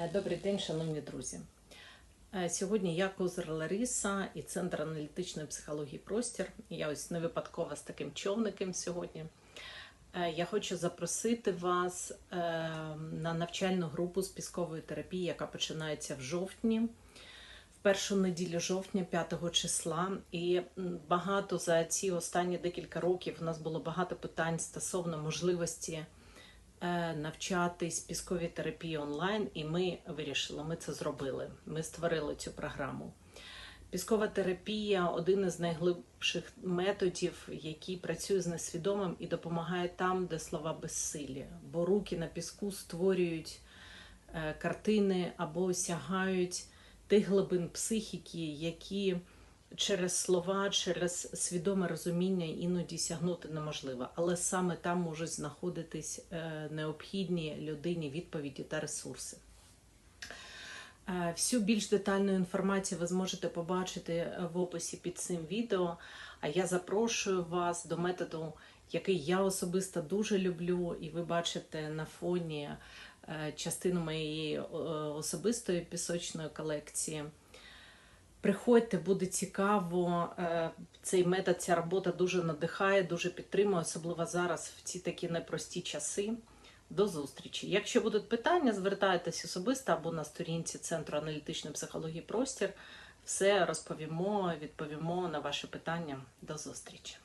Е, Добрий день, шановні друзі. Е, Сьогодні я Козир Лариса і Центр аналітичної психології Простір. Я ось не випадково з таким човником сьогодні. Е, Я хочу запросити вас на навчальну групу з піскової терапії, яка починається в жовтні, в першу неділю жовтня, 5 числа. І багато за ці останні декілька років у нас було багато питань стосовно можливості навчатись пісковій терапії онлайн, і ми вирішили, ми це зробили. Ми створили цю програму. Піскова терапія один із найглибших методів, який працює з несвідомим і допомагає там, де слова безсилі. Бо руки на піску створюють е, картини або осягають тих глибин психіки, які через слова, через свідоме розуміння іноді сягнути неможливо. Але саме там можуть знаходитись е, необхідні людині відповіді та ресурси. Е, Всю більш детальну інформацію ви зможете побачити е, в описі під цим відео. А я запрошую вас до методу, який я особисто дуже люблю, і ви бачите на фоні частину моєї особистої пісочної колекції. Приходьте, буде цікаво. Е, Цей метод, ця робота дуже надихає, дуже підтримує, особливо зараз в ці такі непрості часи. До зустрічі. Якщо будуть питання, звертайтесь особисто або на сторінці Центру аналітичної психології Простір. Все розповімо, відповімо на ваші питання. До зустрічі.